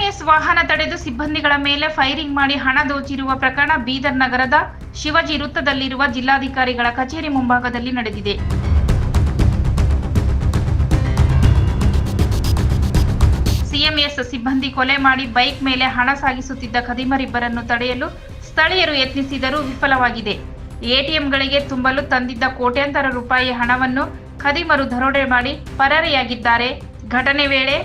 CMS ವಾಹನ ತಡೆದು ಸಿಬ್ಬಂದಿಗಳ ಮೇಲೆ ಫೈರಿಂಗ್ ಮಾಡಿ ಹಣ ದೋಚಿರುವ ಪ್ರಕರಣ ಬೀದರ್ ನಗರದ ಶಿವಜಿ ವೃತ್ತದಲ್ಲಿರುವ ಜಿಲ್ಲಾಧಿಕಾರಿಗಳ ಕಚೇರಿ ಮುಂಭಾಗದಲ್ಲಿ ನಡೆದಿದೆ. ಸಿಎಂಎಸ್ ಸಿಬ್ಬಂದಿ ಕೊಲೆ ಮಾಡಿ ಬೈಕ್ ಮೇಲೆ ಹಣ ಸಾಗಿಸುತ್ತಿದ್ದ ಖದೀಮರಿಬ್ಬರನ್ನು ತಡೆಯಲು ಸ್ಥಳೀಯರು ಯತ್ನಿಸಿದರೂ ವಿಫಲವಾಗಿದೆ. ಎಟಿಎಂಗಳಿಗೆ ತುಂಬಲು ತಂದಿದ್ದ ಕೋಟ್ಯಾಂತರ ರೂಪಾಯಿ ಹಣವನ್ನು ಖದೀಮರು ದರೋಡೆ ಮಾಡಿ ಪರಾರಿಯಾಗಿದ್ದಾರೆ. ಘಟನೆ ವೇಳೆ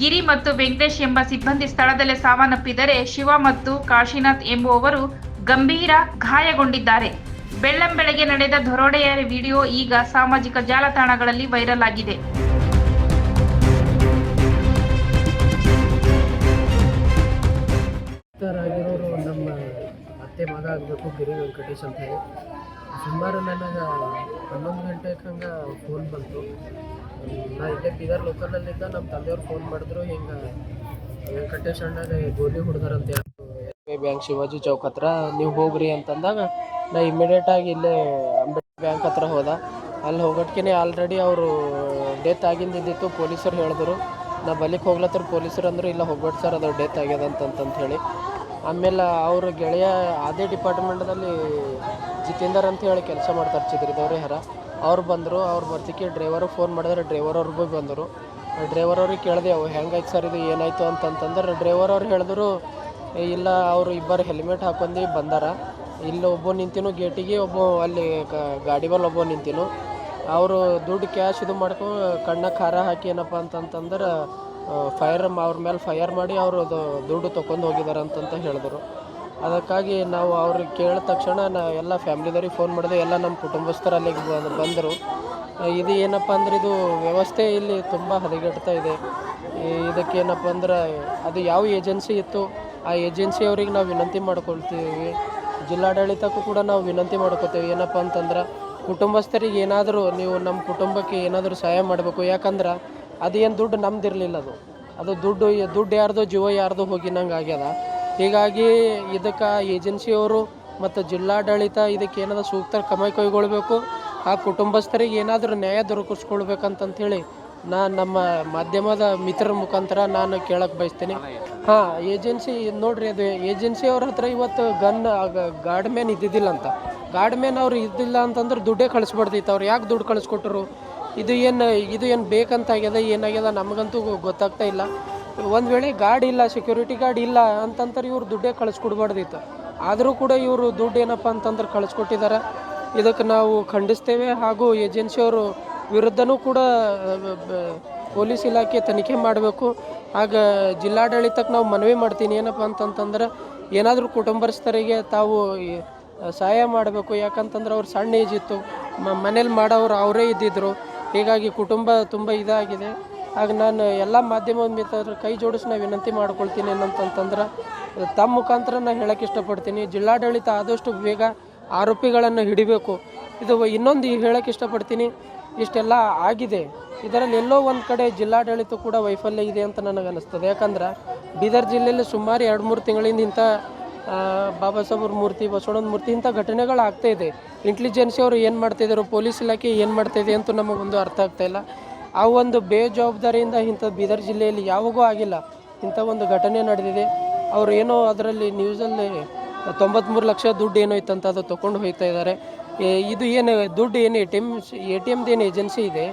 ಗಿರಿ ಮತ್ತು ವೆಂಕಟೇಶ್ ಎಂಬ ಸಿಬ್ಬಂದಿ ಸ್ಥಳದಲ್ಲೇ ಸಾವನ್ನಪ್ಪಿದರೆ ಶಿವ ಮತ್ತು ಕಾಶಿನಾಥ್ ಎಂಬುವವರು ಗಂಭೀರ ಗಾಯಗೊಂಡಿದ್ದಾರೆ. ಬೆಳ್ಳಂಬೆಳಗ್ಗೆ ನಡೆದ ದರೋಡೆಯ ವಿಡಿಯೋ ಈಗ ಸಾಮಾಜಿಕ ಜಾಲತಾಣಗಳಲ್ಲಿ ವೈರಲ್ ಆಗಿದೆ. ಅತ್ತೆ ಮಗ ಆಗಬೇಕು, ಗಿರಿ ವೆಂಕಟೇಶ್ ಅಂತ ಹೇಳಿ. ಸುಮಾರು ನನಗೆ ಹನ್ನೊಂದು ಗಂಟೆ ಹಂಗೆ ಫೋನ್ ಬಂತು. ನಾ ಇಲ್ಲೇ ಬೀದರ್ ಲೋಕಲಲ್ಲಿದ್ದ ನಮ್ಮ ತಂದೆಯವ್ರು ಫೋನ್ ಮಾಡಿದ್ರು, ಹಿಂಗೆ ವೆಂಕಟೇಶ್ ಅಣ್ಣಗೆ ಗೋಲಿ ಹೊಡೆದಾರಂತ ಐ ಬ್ಯಾಂಕ್ ಶಿವಾಜಿ ಚೌಕ್ ಹತ್ರ ನೀವು ಹೋಗ್ರಿ ಅಂತಂದಾಗ ನಾ ಇಮ್ಮಿಡಿಯೇಟಾಗಿ ಇಲ್ಲೇ ಅಂಬೇಡ್ಕರ್ ಬ್ಯಾಂಕ್ ಹತ್ರ ಹೋದ. ಅಲ್ಲಿ ಹೋಗೋಟ್ಕೆ ಆಲ್ರೆಡಿ ಅವರು ಡೆತ್ ಆಗಿಂದಿದ್ದಿತ್ತು ಪೊಲೀಸರು ಹೇಳಿದ್ರು. ನಾ ಬಲಿಕ್ ಹೋಗ್ಲತ್ತರ ಪೊಲೀಸರು ಅಂದ್ರೆ, ಇಲ್ಲ ಹೋಗ್ಬೇಡ ಸರ್ ಅದು ಡೆತ್ ಆಗ್ಯದ ಅಂತಂತ ಹೇಳಿ. ಆಮೇಲೆ ಅವ್ರ ಗೆಳೆಯ ಅದೇ ಡಿಪಾರ್ಟ್ಮೆಂಟ್ದಲ್ಲಿ ಜಿತೇಂದರ್ ಅಂತ ಹೇಳಿ ಕೆಲಸ ಮಾಡ್ತಾರೆ ಚಿದ್ರಿದವ್ರೆ ಹರ ಅವ್ರು ಬಂದರು, ಅವ್ರು ಬರ್ತಿಕ್ಕೆ ಡ್ರೈವರು ಫೋನ್ ಮಾಡಿದ್ರೆ ಡ್ರೈವರ್ ಅವ್ರು ಭೀ ಬಂದರು. ಡ್ರೈವರ್ ಅವ್ರಿಗೆ ಕೇಳಿದೆ ಅವು ಹೆಂಗಾಯ್ತು ಸರ್ ಇದು, ಏನಾಯಿತು ಅಂತಂತಂದ್ರೆ ಡ್ರೈವರ್ ಅವ್ರು ಹೇಳಿದ್ರು ಇಲ್ಲ, ಅವರು ಇಬ್ಬರು ಹೆಲ್ಮೆಟ್ ಹಾಕೊಂಡು ಬಂದಾರ. ಇಲ್ಲಿ ಒಬ್ಬ ನಿಂತಿನೂ ಗೇಟಿಗೆ ಒಬ್ಬ ಅಲ್ಲಿ ಗಾಡಿ ಮೇಲೆ ಒಬ್ಬ ನಿಂತಿನು. ಅವರು ದುಡ್ಡು ಕ್ಯಾಶ್ ಇದು ಮಾಡ್ಕೊಂಡು ಕಣ್ಣ ಖಾರ ಹಾಕಿ ಏನಪ್ಪ ಅಂತಂತಂದ್ರೆ ಫೈರ್ ಅವ್ರ ಮೇಲೆ ಫೈರ್ ಮಾಡಿ ಅವರು ದುಡ್ಡು ತೊಗೊಂಡು ಹೋಗಿದ್ದಾರೆ ಅಂತಂತ ಹೇಳಿದ್ರು. ಅದಕ್ಕಾಗಿ ನಾವು ಅವ್ರಿಗೆ ಕೇಳಿದ ತಕ್ಷಣ ನಾ ಎಲ್ಲ ಫ್ಯಾಮ್ಲಿದವ್ರಿಗೆ ಫೋನ್ ಮಾಡಿದೆ. ಎಲ್ಲ ನಮ್ಮ ಕುಟುಂಬಸ್ಥರು ಅಲ್ಲಿಗೆ ಬಂದ್- ಬಂದರು. ಇದು ಏನಪ್ಪ ಅಂದ್ರೆ ಇದು ವ್ಯವಸ್ಥೆ ಇಲ್ಲಿ ತುಂಬ ಹದಗೆಡ್ತಾ ಇದೆ. ಇದಕ್ಕೆ ಇದಕ್ಕೇನಪ್ಪ ಅಂದ್ರೆ ಅದು ಯಾವ ಏಜೆನ್ಸಿ ಇತ್ತು, ಆ ಏಜೆನ್ಸಿ ಅವ್ರಿಗೆ ನಾವು ವಿನಂತಿ ಮಾಡ್ಕೊಳ್ತೀವಿ. ಜಿಲ್ಲಾಡಳಿತಕ್ಕೂ ಕೂಡ ನಾವು ವಿನಂತಿ ಮಾಡ್ಕೋತೀವಿ. ಏನಪ್ಪ ಅಂತಂದ್ರೆ ಕುಟುಂಬಸ್ಥರಿಗೆ ಏನಾದರೂ ನೀವು ನಮ್ಮ ಕುಟುಂಬಕ್ಕೆ ಏನಾದರೂ ಸಹಾಯ ಮಾಡಬೇಕು. ಯಾಕಂದ್ರೆ ಅದೇನು ದುಡ್ಡು ನಮ್ದಿರಲಿಲ್ಲ ಅದು. ಅದು ದುಡ್ಡು ದುಡ್ಡು ಯಾರ್ದು, ಜೀವ ಯಾರ್ದು ಹೋಗಿನಂಗೆ ಆಗ್ಯದ. ಹೀಗಾಗಿ ಇದಕ್ಕೆ ಏಜೆನ್ಸಿಯವರು ಮತ್ತು ಜಿಲ್ಲಾಡಳಿತ ಇದಕ್ಕೆ ಏನಾದರೂ ಸೂಕ್ತ ಕ್ರಮ ಕೈಗೊಳ್ಬೇಕು. ಆ ಕುಟುಂಬಸ್ಥರಿಗೆ ಏನಾದರೂ ನ್ಯಾಯ ದೊರಕಿಸ್ಕೊಳ್ಬೇಕಂತಂಥೇಳಿ ನಾನು ನಮ್ಮ ಮಾಧ್ಯಮದ ಮಿತ್ರರ ಮುಖಾಂತರ ನಾನು ಕೇಳಕ್ಕೆ ಬಯಸ್ತೀನಿ. ಹಾಂ, ಏಜೆನ್ಸಿ ನೋಡ್ರಿ ಅದು ಏಜೆನ್ಸಿಯವ್ರ ಹತ್ರ ಇವತ್ತು ಗನ್ ಗಾರ್ಡ್ ಮ್ಯಾನ್ ಇದ್ದಿದ್ದಿಲ್ಲ ಅಂತ. ಗಾರ್ಡ್ ಮ್ಯಾನ್ ಅವ್ರು ಇದ್ದಿಲ್ಲ ಅಂತಂದ್ರೆ ದುಡ್ಡೇ ಕಳಿಸ್ಬಾರ್ದಿತ್ತು ಅವ್ರು. ಯಾಕೆ ದುಡ್ಡು ಕಳಿಸ್ಕೊಟ್ರು? ಇದು ಏನು ಇದು ಏನು ಬೇಕಂತ ಆಗ್ಯದ ಏನಾಗ್ಯದ ನಮಗಂತೂ ಗೊತ್ತಾಗ್ತಾ ಇಲ್ಲ. ಒಂದು ವೇಳೆ ಗಾರ್ಡ್ ಇಲ್ಲ ಸೆಕ್ಯೂರಿಟಿ ಗಾರ್ಡ್ ಇಲ್ಲ ಅಂತಂತಾರೆ ಇವ್ರು ದುಡ್ಡೇ ಕಳಿಸ್ಕೊಡ್ಬಾರ್ದಿತ್ತು. ಆದರೂ ಕೂಡ ಇವರು ದುಡ್ಡು ಏನಪ್ಪ ಅಂತಂದ್ರೆ ಕಳಿಸ್ಕೊಟ್ಟಿದ್ದಾರೆ ಇದಕ್ಕೆ ನಾವು ಖಂಡಿಸ್ತೇವೆ ಹಾಗೂ ಏಜೆನ್ಸಿಯವರು ವಿರುದ್ಧನೂ ಕೂಡ ಪೊಲೀಸ್ ಇಲಾಖೆ ತನಿಖೆ ಮಾಡಬೇಕು. ಆಗ ಜಿಲ್ಲಾಡಳಿತಕ್ಕೆ ನಾವು ಮನವಿ ಮಾಡ್ತೀನಿ, ಏನಪ್ಪ ಅಂತಂತಂದ್ರೆ ಏನಾದರೂ ಕುಟುಂಬಸ್ಥರಿಗೆ ತಾವು ಸಹಾಯ ಮಾಡಬೇಕು. ಯಾಕಂತಂದ್ರೆ ಅವ್ರು ಸಣ್ಣ ಏಜ್ ಇತ್ತು ಮನೇಲಿ ಮಾಡೋರು ಅವರೇ ಇದ್ದಿದ್ರು. ಹೀಗಾಗಿ ಕುಟುಂಬ ತುಂಬ ಇದಾಗಿದೆ. ಆಗ ನಾನು ಎಲ್ಲ ಮಾಧ್ಯಮ ಮಿತ್ರರ ಕೈ ಜೋಡಿಸಿ ನಾನು ವಿನಂತಿ ಮಾಡ್ಕೊಳ್ತೀನಿ ಏನಂತಂತಂದ್ರೆ, ತಮ್ಮ ಮುಖಾಂತರ ನಾನು ಹೇಳಕ್ಕೆ ಇಷ್ಟಪಡ್ತೀನಿ. ಜಿಲ್ಲಾಡಳಿತ ಆದಷ್ಟು ಬೇಗ ಆರೋಪಿಗಳನ್ನು ಹಿಡಿಬೇಕು. ಇದು ಇನ್ನೊಂದು ಹೇಳಕ್ಕೆ ಇಷ್ಟಪಡ್ತೀನಿ. ಇಷ್ಟೆಲ್ಲ ಆಗಿದೆ. ಇದರಲ್ಲಿ ಎಲ್ಲೋ ಒಂದು ಕಡೆ ಜಿಲ್ಲಾಡಳಿತ ಕೂಡ ವೈಫಲ್ಯ ಇದೆ ಅಂತ ನನಗೆ ಅನ್ನಿಸ್ತದೆ ಯಾಕಂದ್ರೆ, ಬೀದರ್ ಜಿಲ್ಲೆಯಲ್ಲಿ ಸುಮಾರು ಎರಡು ಮೂರು ತಿಂಗಳಿಂದ ಇಂಥ ಬಾಬಾ ಸಾಹೇಬ್ರ ಮೂರ್ತಿ, ಬಸವಣ್ಣನ ಮೂರ್ತಿ ಇಂಥ ಘಟನೆಗಳು ಆಗ್ತಾಯಿದೆ ಇಂಟೆಲಿಜೆನ್ಸಿ ಅವರು ಏನು ಮಾಡ್ತಾಯಿದ್ರು ಪೊಲೀಸ್ ಇಲಾಖೆ ಏನು ಮಾಡ್ತಾಯಿದೆ ಅಂತ ನಮಗೊಂದು ಅರ್ಥ ಆಗ್ತಾಯಿಲ್ಲ ಆ ಒಂದು ಬೇಜವಾಬ್ದಾರಿಯಿಂದ ಇಂಥ ಬೀದರ್ ಜಿಲ್ಲೆಯಲ್ಲಿ ಯಾವಾಗೂ ಆಗಿಲ್ಲ. ಇಂಥ ಒಂದು ಘಟನೆ ನಡೆದಿದೆ. ಅವರು ಏನೋ ಅದರಲ್ಲಿ ನ್ಯೂಸಲ್ಲಿ ತೊಂಬತ್ತ್ಮೂರು ಲಕ್ಷ ದುಡ್ಡು ಏನೋ ಇತ್ತಂತ ಅದು ತೊಗೊಂಡು ಹೋಗ್ತಾ ಇದ್ದಾರೆ. ಇದು ಏನು, ದುಡ್ಡು ಏನು A T M A T ಎಮ್ದು ಏನು ಏಜೆನ್ಸಿ ಇದೆ.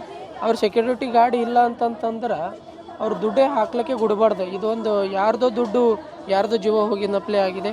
ಅವ್ರ ಸೆಕ್ಯೂರಿಟಿ ಗಾರ್ಡ್ ಇಲ್ಲ ಅಂತಂತಂದ್ರೆ ಅವ್ರು ದುಡ್ಡೇ ಹಾಕ್ಲಿಕ್ಕೆ ಗುಡಬಾರ್ದು. ಇದೊಂದು ಯಾರ್ದೋ ದುಡ್ಡು, ಯಾರ್ದೋ ಜೀವ ಹೋಗಿನಪ್ಲೆ ಆಗಿದೆ.